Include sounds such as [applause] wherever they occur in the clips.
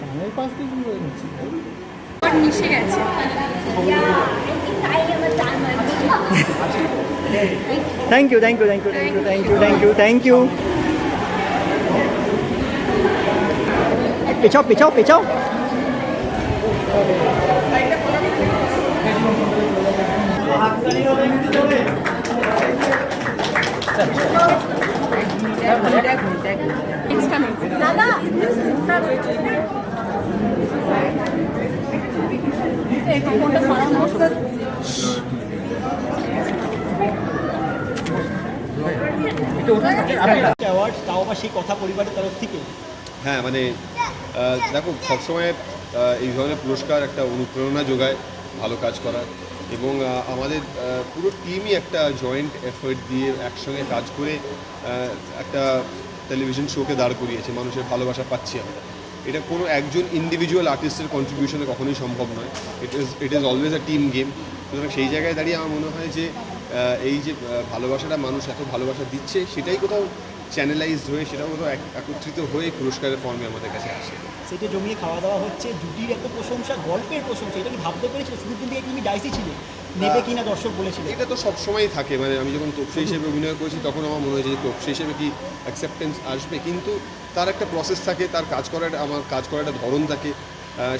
কানের পাশ দিয়ে কি করে নিচ্ছি মিশে গেছে thank you thank you thank you thank you thank you thank you পেছাও পেছাও পেছাও তাও আবার সেই কথা পরিবারের তরফ থেকে হ্যাঁ মানে দেখো, সবসময় এই ধরনের পুরস্কার একটা অনুপ্রেরণা যোগায় ভালো কাজ করার এবং আমাদের পুরো টিমই একটা জয়েন্ট এফোর্ট দিয়ে একসঙ্গে কাজ করে একটা টেলিভিশন শোকে দাঁড় করিয়েছে, মানুষের ভালোবাসা পাচ্ছি আমরা। এটা কোনো একজন ইন্ডিভিজুয়াল আর্টিস্টের কন্ট্রিবিউশনে কখনোই সম্ভব নয়। It is it is always a team game সুতরাং সেই জায়গায় দাঁড়িয়ে আমার মনে হয় যে এই যে ভালোবাসাটা মানুষ এত ভালোবাসা দিচ্ছে, সেটাই কোথাও চ্যানেলাইজড হয়ে, সেটাও কোথাও এক- একত্রিত হয়ে পুরস্কারের ফর্মে আমাদের কাছে আসে। সেটা জমিয়ে খাওয়া দাওয়া হচ্ছে, জুটির এত প্রশংসা, গল্পের প্রশংসা, এটা কি ভাবতে পেরেছিল? শুরুর দিন থেকে তুমি ডাইসি ছিলে? নেবে কিনা দর্শক বলেছিল এটা তো সবসময়ই থাকে। মানে আমি যখন তপসি হিসেবে অভিনয় করেছি, তখন আমার মনে হয়েছে যে তপসি হিসেবে কি অ্যাকসেপ্টেন্স আসবে। কিন্তু তার একটা প্রসেস থাকে, তার কাজ করার, আমার কাজ করার একটা ধরন থাকে।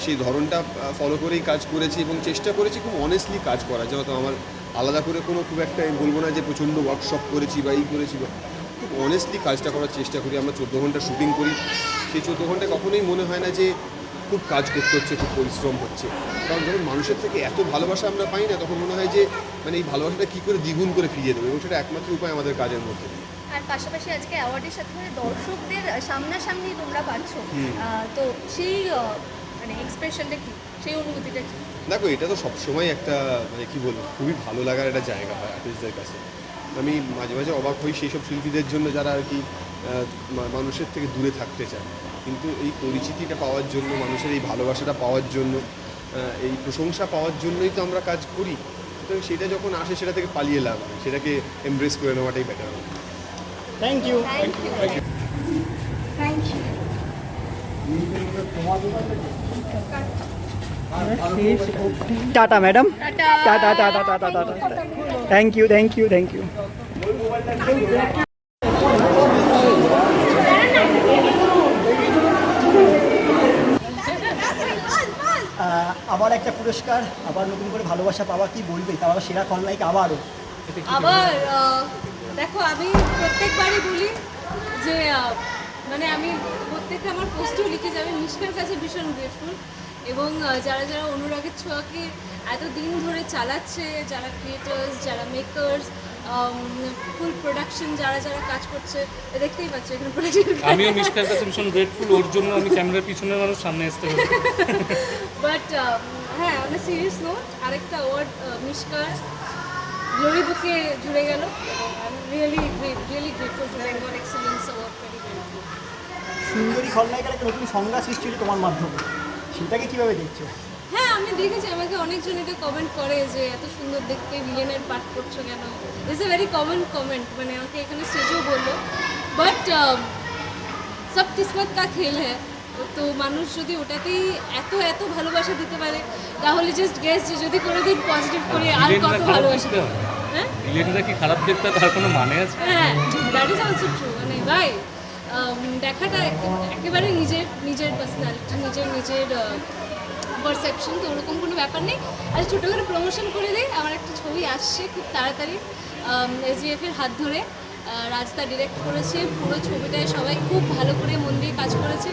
সেই ধরনটা ফলো করেই কাজ করেছি এবং চেষ্টা করেছি খুব অনেস্টলি কাজ করা। যেহেতু আমার আলাদা করে কোনো খুব একটা আমি বলব না যে প্রচণ্ড ওয়ার্কশপ করেছি বা এই করেছি বা খুব অনেস্টলি কাজটা করার চেষ্টা করি। আমরা চোদ্দ ঘণ্টা শুটিং করি। সেই চোদ্দ ঘণ্টা কখনোই মনে হয় না যে খুব কাজ করতে হচ্ছে খুব পরিশ্রম হচ্ছে। কারণ যখন মানুষের থেকে এত ভালোবাসা আমরা পাই না তখন মনে হয় যে মানে এই ভালোবাসাটা কী করে দ্বিগুণ করে ফিরিয়ে দেবো? এবং সেটা একমাত্র উপায় আমাদের কাজের মধ্যে। আর পাশাপাশি আজকে অ্যাওয়ার্ডের সাথে সাথে দর্শকদের সামনাসামনি তোমরা পাচ্ছ। তো সেই মানে এক্সপ্রেশনটা কি? সেই অনুভূতিটা কি? দেখো এটা তো সবসময় একটা মানে কি বলব খুবই ভালো লাগার একটা জায়গা হয় আর্টিস্টদের কাছে। আমি মাঝে মাঝে অবাক হই সেই সব শিল্পীদের জন্য যারা আর কি মানুষের থেকে দূরে থাকতে চায়। কিন্তু এই পরিচিতিটা পাওয়ার জন্য মানুষের এই ভালোবাসাটা পাওয়ার জন্য এই প্রশংসা পাওয়ার জন্যই তো আমরা কাজ করি। সুতরাং সেটা যখন আসে সেটা থেকে পালিয়ে লাভ সেটাকে এমব্রেস করে নেওয়াটাই বেটার হবে। Thank you thank you thank you tata madam টাটা টাটা টাটা টাটা tata thank you thank you thank you আবার একটা পুরস্কার আবার নতুন করে ভালোবাসা পাওয়া কি বলবে? তা আবার সেরা খলনায়িকা আবারও? আবার দেখো আমি প্রত্যেকবারই বলি যে মানে আমি প্রত্যেকটা আমার পোস্টেও লিখে যাবে। মিষ্কার কাছে ভীষণ গ্রেটফুল এবং যারা যারা অনুরাগের ছোঁয়াকে এত দিন ধরে চালাচ্ছে যারা ক্রিয়েটার্স যারা মেকার্স ফুল প্রোডাকশন যারা যারা কাজ করছে দেখতেই পাচ্ছ এখানে প্রোডাকশন [laughs] আমিও মিষ্কার কাছে ভীষণ গ্রেটফুল ওর জন্য আমি ক্যামেরার পিছনের মানুষ সামনে আসতে বাট [laughs] হ্যাঁ অন সিরিয়াস নোট আরেকটা অ্যাওয়ার্ড মিষ্কার গ্লোরি বুকে জুড়ে গেল। Really really grateful to Bengal excellence award সুন্দরী খলনায়িকার একটা নতুন সংজ্ঞা সৃষ্টি হয়েছে তোমার মাধ্যমে। সেটাকে কীভাবে দেখছ? হ্যাঁ আমি দেখেছি আমাকে অনেকজন এটা কমেন্ট করে যে এত সুন্দর দেখতে ভিলেনের পাঠ করছ কেন? It's a very common comment মানে আমাকে এখানে স্টেজেও বলল। বাট সব কিসমত কা খেল। হ্যাঁ তো মানুষ যদি ওটাতেই এত এত ভালোবাসা দিতে পারে তাহলে জাস্ট গেস যে যদি কোনোদিন পজিটিভ করে আর কত ভালোবাসা হ্যাঁ? কি খারাপ দেখতে তার কোনো মানে আছে? হ্যাঁ দ্যাট ইজ অলসো ট্রু মানে ভাই দেখাটা একেবারে নিজের নিজের পার্সোনালিটি নিজের নিজের পারসেপশন তো ওরকম কোনো ব্যাপার নেই। আর ছোটো করে প্রমোশন করে দিই আমার একটা ছবি আসছে খুব তাড়াতাড়ি এসজিএফ এর হাত ধরে রাজদা ডিরেক্ট করেছে পুরো ছবিটায় সবাই খুব ভালো করে মন দিয়ে কাজ করেছে।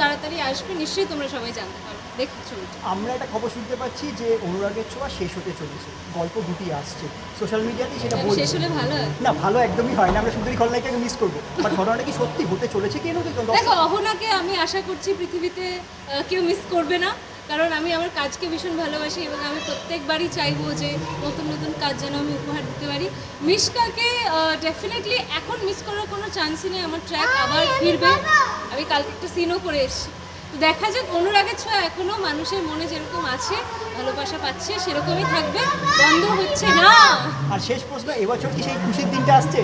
তাড়াতাড়ি আসবে নিশ্চয়ই তোমরা সবাই জানতে পারবে দেখো ছবিটা। আমরা একটা খবর শুনতে পাচ্ছি যে অনুরাগের ছোঁয়া শেষ হতে চলেছে। গল্প দুটি আসছে। সোশ্যাল মিডিয়াতে সেটা বলছে। শেষ হলে ভালো? হয় না ভালো একদমই হয় না। আমরা সুন্দরী খলনায়িকাকে মিস করব। বাট ঘটনাটা কি সত্যি? হতে চলেছে কেন দেখো অহনাকে আমি আশা করছি পৃথিবীতে কেউ মিস করবে না। কারণ আমি আমার কাজকে ভীষণ ভালোবাসি এবং আমি প্রত্যেকবারই চাইব যে নতুন নতুন কাজ যেন আমি উপহার দিতে পারি। মিশকাকে ডেফিনেটলি এখন মিস করার কোনো চান্সই নেই। আমার ট্র্যাক আবার ফিরবে। আমি কালকে একটা সিনও করে এসেছি। তো দেখা যাক অনুরাগের ছোঁয়া এখনও মানুষের মনে যেরকম আছে ভালোবাসা পাচ্ছে সেরকমই থাকবে। বন্ধ হচ্ছে না। আর শেষ প্রশ্ন এবছর কি সেই খুশির দিনটা আসছে?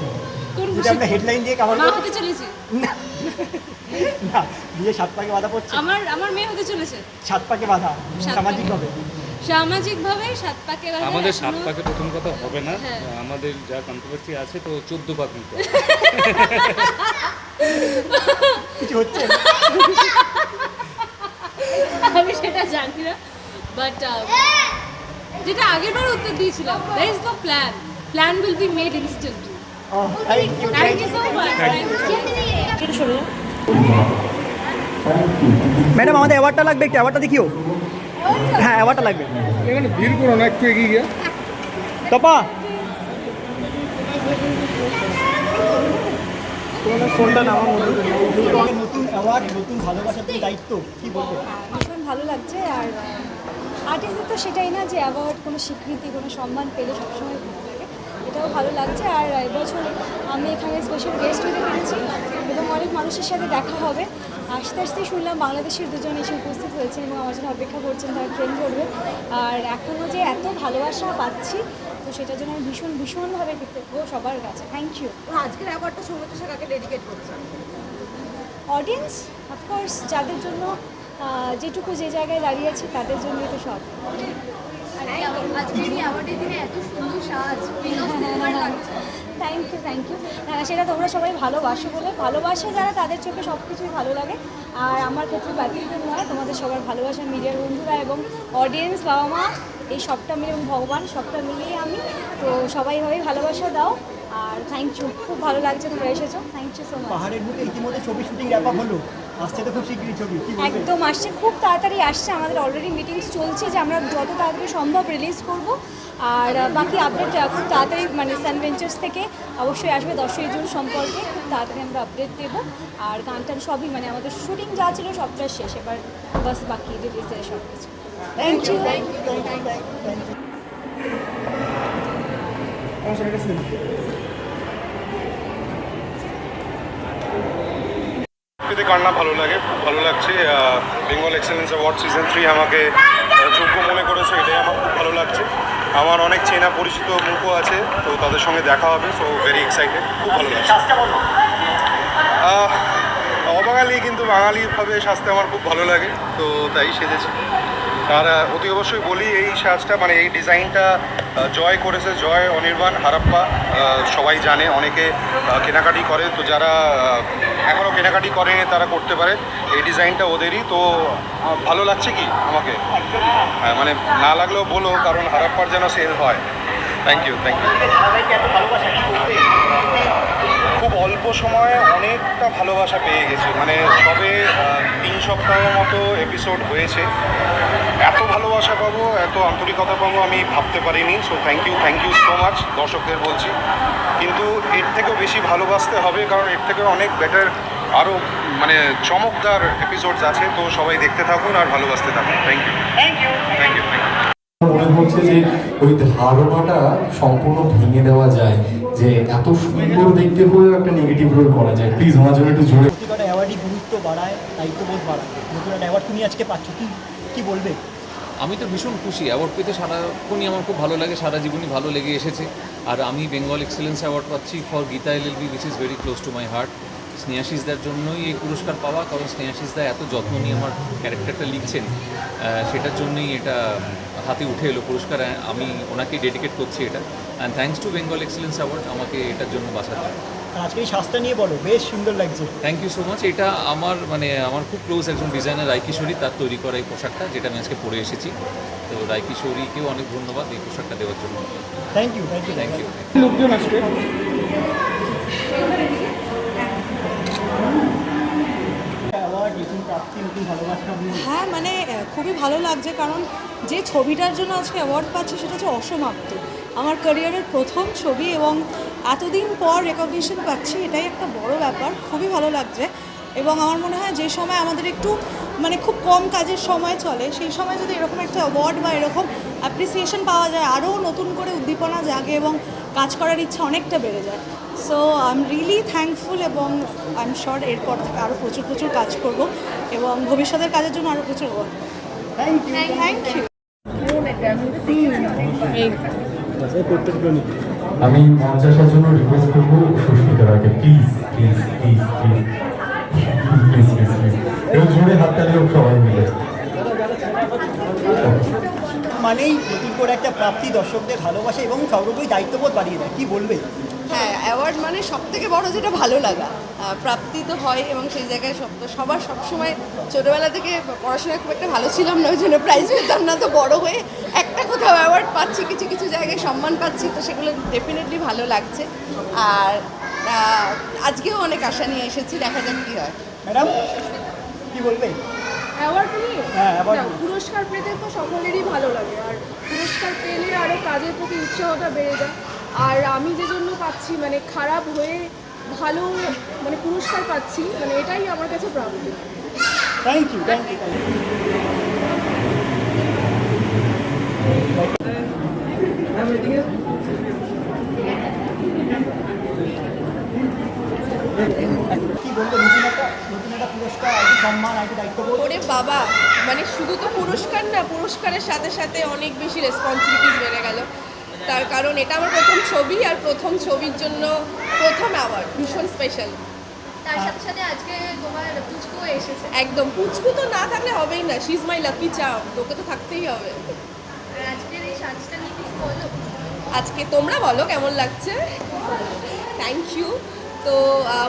আমরা হেডলাইন দিয়ে কাভার মা হতে চলেছে। না। না বিয়ে সাত পাকে বাধা পড়ছে। আমার আমার মেয়ে হতে চলেছে। সাত পাকে বাধা সামাজিকভাবে। সামাজিকভাবে সাত পাকে বাঁধা আমাদের সাত পাকে প্রথম কথা হবে না। হ্যাঁ। আমাদের যা কন্ট্রোভার্সি আছে তো চোদ্দ পাক নিতে [laughs] কিছু হচ্ছে? আমি সেটা জানি না বাট যেটা আগের বার উত্তর দিয়েছিলাম that is the plan plan will be made instant thank you thank you so much madam আমাদের অ্যাওয়ার্ডটা লাগবে একটু অ্যাওয়ার্ডটা দেখিও। হ্যাঁ অ্যাওয়ার্ডটা লাগবে। এখানে ভিড় করো না একটু এগিয়ে গিয়ে। তপা। তোমাদের ফোনটা নামার নতুন। অ্যাওয়ার্ড নতুন ভালোবাসার দায়িত্ব কি বলবে? ভীষণ ভালো লাগছে আর আর্টিস্টদের তো সেটাই না যে অ্যাওয়ার্ড কোনো স্বীকৃতি কোনো সম্মান পেলে সবসময় এটাও ভালো লাগছে। আর এবছর আমি এখানে স্পেশাল গেস্ট হতে পেরেছি এবং অনেক মানুষের সাথে দেখা হবে। আস্তে আস্তে শুনলাম বাংলাদেশের দুজন এসে উপস্থিত হয়েছেন এবং আমার জন্য অপেক্ষা করছেন তারা ট্রেন ধরবে আর এখনও যে এত ভালোবাসা পাচ্ছি তো সেটার জন্য আমি ভীষণ ভীষণভাবে কৃতজ্ঞ সবার কাছে। থ্যাংক ইউ আজকের অ্যাওয়ার্ডটা সৌমিত্র কাকে ডেডিকেট করছেন অডিয়েন্স অফকোর্স যাদের জন্য যেটুকু যে জায়গায় দাঁড়িয়ে আছে তাদের জন্যই তো সব। আর এই আজকের এই অ্যাওয়ার্ডের দিনে এত সুন্দর সাজ। থ্যাংক ইউ থ্যাংক ইউ সেটা তোমরা সবাই ভালোবাসো বলে। ভালোবাসে যারা তাদের চোখে সব কিছুই ভালো লাগে। আর আমার ক্ষেত্রে ব্যতিক্রম নয় তোমাদের সবার ভালোবাসা মিডিয়ার বন্ধুরা এবং অডিয়েন্স বাবা মা এই সবটা মিলে এবং ভগবান সবটা মিলিয়ে আমি। তো সবাই ভাবে ভালোবাসা দাও। আর থ্যাংক ইউ খুব ভালো লাগছে তোমরা এসেছ। থ্যাংক ইউ সো মাচ পাহাড়ের বুকে ইতিমধ্যে ছবি শুটিং র্যাপ হলো। একদম আসছে খুব তাড়াতাড়ি আসছে। আমাদের অলরেডি মিটিংস চলছে যে আমরা যত তাড়াতাড়ি সম্ভব রিলিজ করব। আর বাকি আপডেট খুব তাড়াতাড়ি মানে সান ভেঞ্চার্স থেকে অবশ্যই আসবে দশই জুন সম্পর্কে। খুব তাড়াতাড়ি আমরা আপডেট দেব। আর গান টান সবই মানে আমাদের শুটিং যা ছিল সবটা শেষ। এবার বাস বাকি রিলিজের সব কিছু। থ্যাংক ইউ পেতে কার না ভালো লাগে, খুব ভালো লাগছে Bengal excellence award season three আমাকে যোগ্য মনে করেছে, এটাই আমার খুব ভালো লাগছে। আমার অনেক চেনা পরিচিত মুখও আছে, তো তাদের সঙ্গে দেখা হবে সো ভেরি এক্সাইটেড খুব ভালো লাগছে। অবাঙালি কিন্তু বাঙালিভাবে সাজতে আমার খুব ভালো লাগে, তো তাই সেজেছি। আর অতি অবশ্যই বলি, এই সাজটা মানে এই ডিজাইনটা জয় করেছে, জয় অনির্বাণ হারাপ্পা সবাই জানে, অনেকে কেনাকাটি করে, তো যারা এখনও কেনাকাটি করেনি তারা করতে পারে। এই ডিজাইনটা ওদেরই, তো ভালো লাগছে কি আমাকে? হ্যাঁ মানে না লাগলেও বলো, কারণ হারাপ্পার যেন সেল হয়। থ্যাংক ইউ থ্যাংক ইউ খুব অল্প সময়ে অনেকটা ভালোবাসা পেয়ে গেছি। মানে সবে তিন সপ্তাহ মতো এপিসোড হয়েছে। ভালোবাসা পাবো এত আন্তরিকতা পাবো আমি ভাবতে পারিনি so thank you thank you so much দর্শকদের বলছি। কিন্তু এর থেকেও বেশি ভালোবাসতে হবে কারণ এর থেকে অনেক বেটার আরও মানে চমকদার এপিসোডস আছে তো সবাই দেখতে থাকুন আর ভালোবাসতে থাকুন। Thank you thank you thank you thank you মনে হচ্ছে যে ওই ধারণাটা সম্পূর্ণ ভেঙে দেওয়া যায় যে এত সুন্দর দেখতে হয়েও একটা নেগেটিভ রোল করা যায়। প্লিজ আমার জন্য একটু জোরে। অ্যাওয়ার্ডই গুরুত্ব বাড়ায় দায়িত্ববোধ বাড়ায়। নতুন একটা অ্যাওয়ার্ড তুমি আজকে পাচ্ছ কি কি বলবে? আমি তো ভীষণ খুশি। অ্যাওয়ার্ড পেতে সারাক্ষণই আমার খুব ভালো লাগে, সারা জীবনই ভালো লেগে এসেছে। আর আমি বেঙ্গল এক্সেলেন্স অ্যাওয়ার্ড পাচ্ছি for Geeta L L B which is very close to my heart স্নেহাশিসদার জন্যই এই পুরস্কার পাওয়া, কারণ স্নেহাশিসদা এত যত্ন নিয়ে আমার ক্যারেক্টারটা লিখছেন। সেটার জন্যই এটা হাতে উঠে এলো পুরস্কার। আমি ওনাকে ডেডিকেট করছি এটা। And thanks to Bengal excellence award আমাকে এটার জন্য বাঁচার জন্য আজকে এই শ্বাসটা নিয়ে বলো বেশ সুন্দর লাগছে। থ্যাংক ইউ সো মাচ এটা আমার মানে আমার খুব ক্লোজ একজন ডিজাইনার রায়কিশোরী তার তৈরি করা এই পোশাকটা যেটা আমি আজকে পরে এসেছি। তো রায়কিশোরীকেও অনেক ধন্যবাদ এই পোশাকটা দেওয়ার জন্য। Thank you thank you thank you লোকজন আসবে হ্যাঁ মানে খুবই ভালো লাগছে কারণ যে ছবিটার জন্য আজকে অ্যাওয়ার্ড পাচ্ছি সেটা হচ্ছে অসমাপ্ত আমার ক্যারিয়ারের প্রথম ছবি এবং এতদিন পর রেকগনিশন পাচ্ছি এটাই একটা বড় ব্যাপার খুবই ভালো লাগছে। এবং আমার মনে হয় যে সময় আমাদের একটু মানে খুব কম কাজের সময় চলে সেই সময় যদি এরকম একটা অ্যাওয়ার্ড বা এরকম অ্যাপ্রিসিয়েশন পাওয়া যায় আরও নতুন করে উদ্দীপনা জাগে এবং কাজ করার ইচ্ছা অনেকটা বেড়ে যায়। So I am really thankful এবং আই এম শিওর এরপর থেকে আরও প্রচুর প্রচুর কাজ করব এবং ভবিষ্যতের কাজের জন্য আরও প্রচুর থ্যাংক ইউ থ্যাংক ইউ আমি মঞ্চ আসার জন্য রিকোয়েস্ট করব সুস্মিতা রায়কে please please please please please please please এবং জোরে হাততালি হোক সবাই মিলে। মানেই নতুন করে একটা প্রাপ্তি দর্শকদের ভালোবাসে এবং সৌরভই দায়িত্ববোধ বাড়িয়ে দেয়। কি বলবে? হ্যাঁ অ্যাওয়ার্ড মানে সব থেকে বড় যেটা ভালো লাগা। প্রাপ্তি তো হয় এবং সেই জায়গায় সব সবার সবসময় ছোটোবেলা থেকে পড়াশোনা খুব একটা ভালো ছিলাম না ওই জন্য প্রাইজ পেতাম না তো বড় হয়ে একটা কোথাও অ্যাওয়ার্ড পাচ্ছি কিছু কিছু জায়গায় সম্মান পাচ্ছি তো সেগুলো ডেফিনেটলি ভালো লাগছে। আর আজকেও অনেক আশা নিয়ে এসেছি দেখা যাক কী হয়। ম্যাডাম কি বলবে অ্যাওয়ার্ড হ্যাঁ, নিয়ে। পুরস্কার পেতে তো সকলেরই ভালো লাগে আর পুরস্কার পেলে আরও কাজের প্রতি উৎসাহটা বেড়ে যায়। আর আমি যে জন্য পাচ্ছি মানে খারাপ হয়ে ভালো মানে পুরস্কার পাচ্ছি মানে এটাই আমার কাছে প্রাপ্তি থ্যাংক ইউ থ্যাংক ইউ কি বলবে নতুন একটা নতুন একটা পুরস্কার সম্মান আর কি ওরে বাবা মানে শুধু তো পুরস্কার না পুরস্কারের সাথে সাথে অনেক বেশি রেসপন্সিবিলিটিস বেড়ে গেল। তার কারণ এটা আমার প্রথম ছবি আর প্রথম ছবির জন্য প্রথম অ্যাওয়ার্ড ভীষণ স্পেশাল তার সাথে সাথে আজকে তোমার পুচকু এসেছে। একদম পুচকু তো না থাকলে হবেই না শি ইজ মাই লাকি চাম তোকে তো থাকতেই হবে। আজকের এই সাজটা নিয়ে কিছু বলো? আজকে তোমরা বলো কেমন লাগছে? থ্যাংক ইউ তো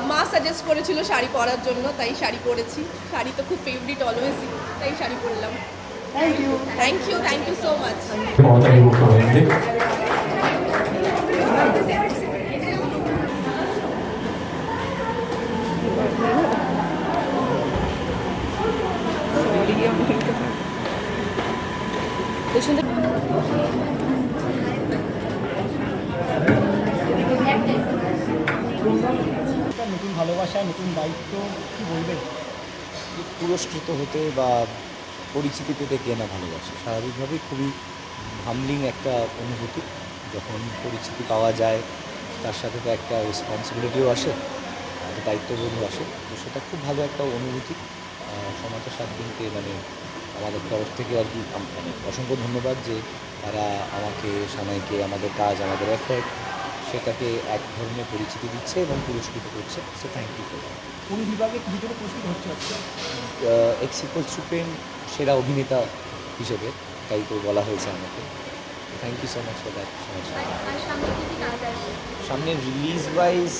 মা সাজেস্ট করেছিল শাড়ি পরার জন্য তাই শাড়ি পরেছি। শাড়ি তো খুব ফেভারিট অলওয়েজই তাই শাড়ি পরলাম। Thank you thank you thank you so much করতালি হোক সবাই মিলে একটা নতুন ভালোবাসা নতুন দায়িত্ব কি বলবে পুরস্কৃত হতে বা পরিচিতি পেতে কে না ভালোবাসে। স্বাভাবিকভাবেই খুবই হামলিং একটা অনুভূতি। যখন পরিচিতি পাওয়া যায়, তার সাথে তো একটা রেসপন্সিবিলিটিও আসে একটা দায়িত্ববোধও আসে। তো সেটা খুব ভালো একটা অনুভূতি। সমাজের সাত দিনকে মানে আমাদের তরফ থেকে আর কি মানে অসংখ্য ধন্যবাদ যে তারা আমাকে, সানাইকে, আমাদের কাজ, আমাদের এফোর্ট সেটাকে এক ধরনের পরিচিতি দিচ্ছে এবং পুরস্কৃত করছে। সো থ্যাংক ইউ কোন বিভাগে কি জন্য পুরস্কৃত হচ্ছে আজকে এক্স ইকুয়ালস টু পেন সেরা অভিনেতা হিসেবে তাই তো বলা হয়েছে আমাকে। Thank you so much for that সামনে রিলিজ ওয়াইজ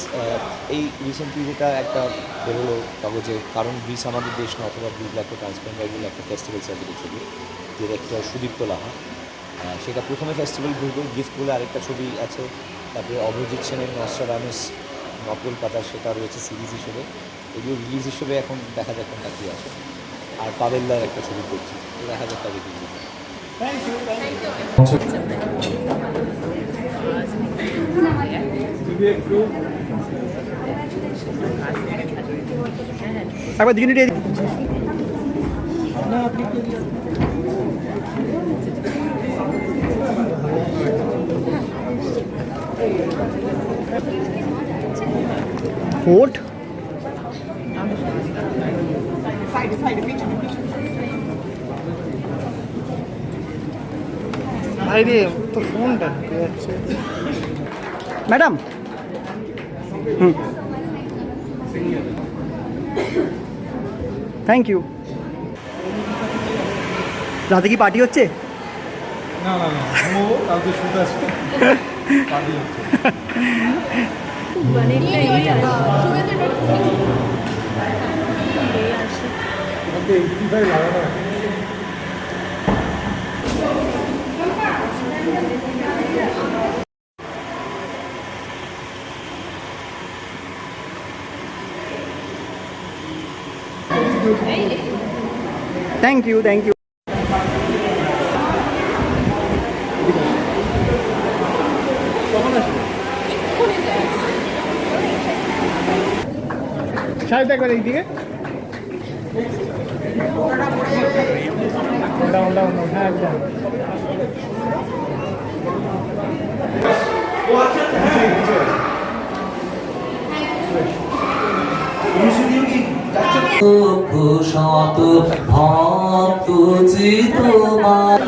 এই রিসেন্টলি যেটা একটা বেরোলো কাগজে কারণ গ্রিস আমাদের দেশ না অথবা একটা ট্রান্সপারেন্ট বাইবেল একটা ফেস্টিভ্যাল সার্টিফিকেট ছবি ডিরেক্টর সুদীপ্ত লাহা। সেটা প্রথমে ফেস্টিভ্যাল ঘুরবে গিফট বলে আরেকটা ছবি আছে তারপরে অভিজিৎ সেনের নস্টারানুস নকল পাতা সেটা রয়েছে সিরিজ হিসেবে। এগুলো রিলিজ হিসেবে এখন দেখা যাক কোনটা কী আছে। আর পাবেলদার একটা ছবি করছি তো দেখা যাক তবে কী একবার দিকে নিয়ে কোট ভাই রে তো ফোনটা ম্যাডাম। হুম। থ্যাংক ইউ রাতে কি পার্টি হচ্ছে? না না না ও কালকে শুট আছে। পার্টি হচ্ছে। Okay eighty thank you thank you সাহেব একবার এইদিকে ডাউন ডাউন হ্যাঁ একদম। শত ভক্ত যে তোমার।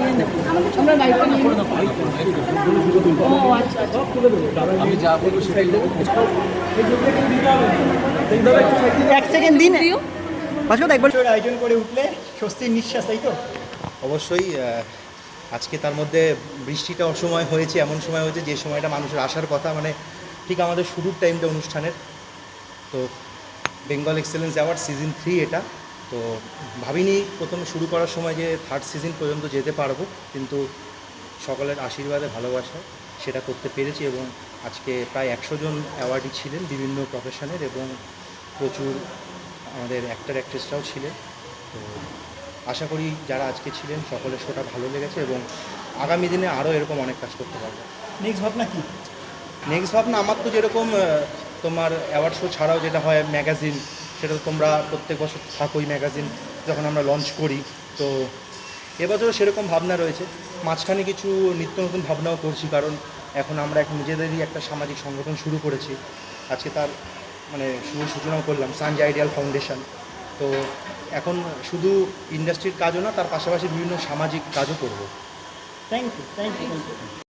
ও আচ্ছা আচ্ছা আমি যা বলব সেটাই এক সেকেন্ড দিন পাশে একবার। আয়োজন করে উঠলে স্বস্তির নিঃশ্বাস তাই তো? অবশ্যই আজকে তার মধ্যে বৃষ্টিটা অসময় হয়েছে, এমন সময় হয়েছে যে সময়টা মানুষের আসার কথা মানে ঠিক আমাদের শুরুর টাইমটা অনুষ্ঠানের। তো Bengal excellence award season three এটা। তো ভাবিনি প্রথমে শুরু করার সময় যে থার্ড সিজন পর্যন্ত যেতে পারব, কিন্তু সকলের আশীর্বাদে ভালোবাসা সেটা করতে পেরেছি এবং আজকে প্রায় একশো জন অ্যাওয়ার্ডই ছিলেন বিভিন্ন প্রফেশনের এবং প্রচুর আমাদের অ্যাক্টার অ্যাক্ট্রেসরাও ছিলেন। তো আশা করি যারা আজকে ছিলেন সকলের শোটা ভালো লেগেছে এবং আগামী দিনে আরও এরকম অনেক কাজ করতে পারব। নেক্সট ভাবনা কি? নেক্সট ভাবনা আমার তো যেরকম তোমার অ্যাওয়ার্ড শো ছাড়াও যেটা হয় ম্যাগাজিন সেটা তো তোমরা প্রত্যেক বছর থাকোই ম্যাগাজিন যখন আমরা লঞ্চ করি। তো এবছরও সেরকম ভাবনা রয়েছে। মাঝখানে কিছু নিত্য নতুন ভাবনাও করছি কারণ এখন আমরা এক নিজেদেরই একটা সামাজিক সংগঠন শুরু করেছি। আজকে তার মানে শুভ সূচনাও করলাম সানজ আইডিয়াল ফাউন্ডেশন তো এখন শুধু ইন্ডাস্ট্রির কাজও না, তার পাশাপাশি বিভিন্ন সামাজিক কাজও করব। Thank you thank you